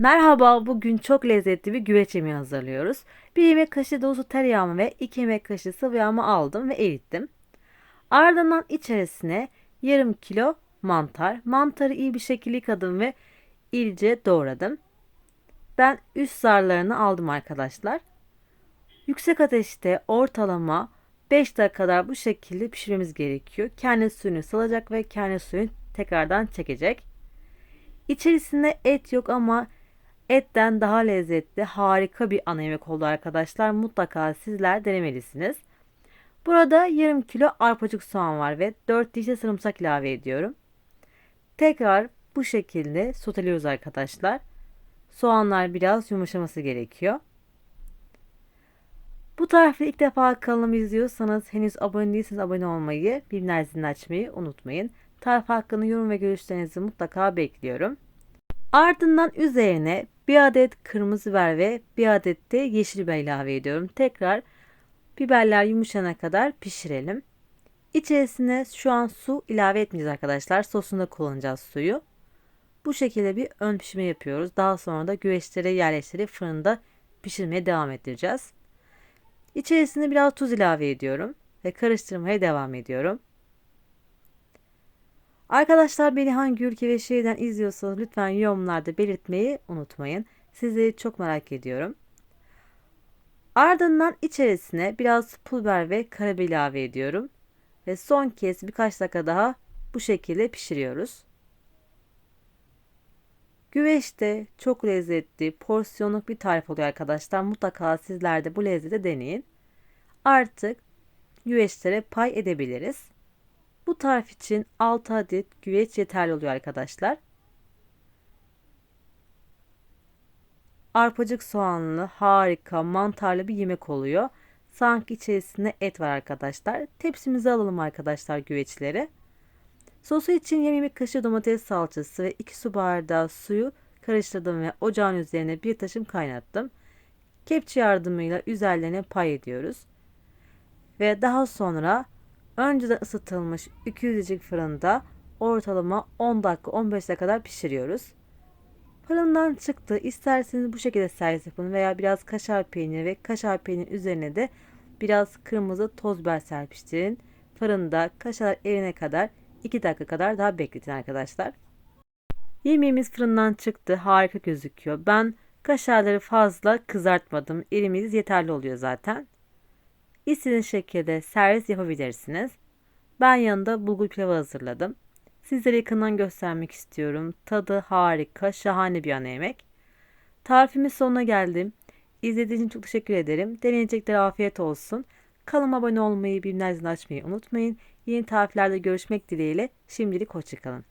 Merhaba, bugün çok lezzetli bir güveç yemeği hazırlıyoruz. Bir yemek kaşığı dolusu tereyağımı ve iki yemek kaşığı sıvı yağımı aldım ve erittim. Ardından içerisine yarım kilo mantar. Mantarı iyi bir şekilde yıkadım ve iyice doğradım. Ben üst zarlarını aldım arkadaşlar. Yüksek ateşte ortalama 5 dakika kadar bu şekilde pişirmemiz gerekiyor. Kendi suyunu salacak ve kendi suyunu tekrardan çekecek. İçerisinde et yok ama etten daha lezzetli harika bir ana yemek oldu arkadaşlar. Mutlaka sizler denemelisiniz. Burada yarım kilo arpacık soğan var ve 4 diş de sarımsak ilave ediyorum. Tekrar bu şekilde soteliyoruz arkadaşlar. Soğanlar biraz yumuşaması gerekiyor. Bu tarifi ilk defa kanalımı izliyorsanız henüz abone değilseniz abone olmayı, bildirim zilini açmayı unutmayın. Tarif hakkında yorum ve görüşlerinizi mutlaka bekliyorum. Ardından üzerine bir adet kırmızı biber ve bir adet de yeşil biber ilave ediyorum. Tekrar biberler yumuşana kadar pişirelim. İçerisine şu an su ilave etmeyeceğiz arkadaşlar. Sosunda kullanacağız suyu. Bu şekilde bir ön pişirme yapıyoruz. Daha sonra da güveçlere yerleştirip fırında pişirmeye devam ettireceğiz. İçerisine biraz tuz ilave ediyorum ve karıştırmaya devam ediyorum. Arkadaşlar beni hangi ülke ve şehirden izliyorsanız lütfen yorumlarda belirtmeyi unutmayın. Sizleri çok merak ediyorum. Ardından içerisine biraz pul biber ve karabiber ilave ediyorum. Ve son kez birkaç dakika daha bu şekilde pişiriyoruz. Güveçte çok lezzetli, porsiyonluk bir tarif oluyor arkadaşlar. Mutlaka sizler de bu lezzeti deneyin. Artık güveçlere pay edebiliriz. Bu tarif için 6 adet güveç yeterli oluyor arkadaşlar. Arpacık soğanlı harika mantarlı bir yemek oluyor. Sanki içerisinde et var arkadaşlar. Tepsimize alalım arkadaşlar güveçleri. Sosu için yarım yemek kaşığı domates salçası ve 2 su bardağı suyu karıştırdım ve ocağın üzerine bir taşım kaynattım. Kepçe yardımıyla üzerlerine pay ediyoruz. Ve daha sonra önceden ısıtılmış 200 derecelik fırında ortalama 10 dakika 15 dakika kadar pişiriyoruz. Fırından çıktı. İsterseniz bu şekilde servis yapın veya biraz kaşar peyniri ve kaşar peyniri üzerine de biraz kırmızı toz biber serpiştirin. Fırında kaşar erine kadar 2 dakika kadar daha bekletin arkadaşlar. Yemeğimiz fırından çıktı. Harika gözüküyor. Ben kaşarları fazla kızartmadım. Elimiz yeterli oluyor zaten. İstediğiniz şekilde servis yapabilirsiniz. Ben yanında bulgur pilavı hazırladım. Sizlere yakından göstermek istiyorum. Tadı harika, şahane bir ana yemek. Tarifimin sonuna geldim. İzlediğiniz için çok teşekkür ederim. Deneyeceklere afiyet olsun. Kanalıma abone olmayı, bildirimleri açmayı unutmayın. Yeni tariflerde görüşmek dileğiyle. Şimdilik hoşçakalın.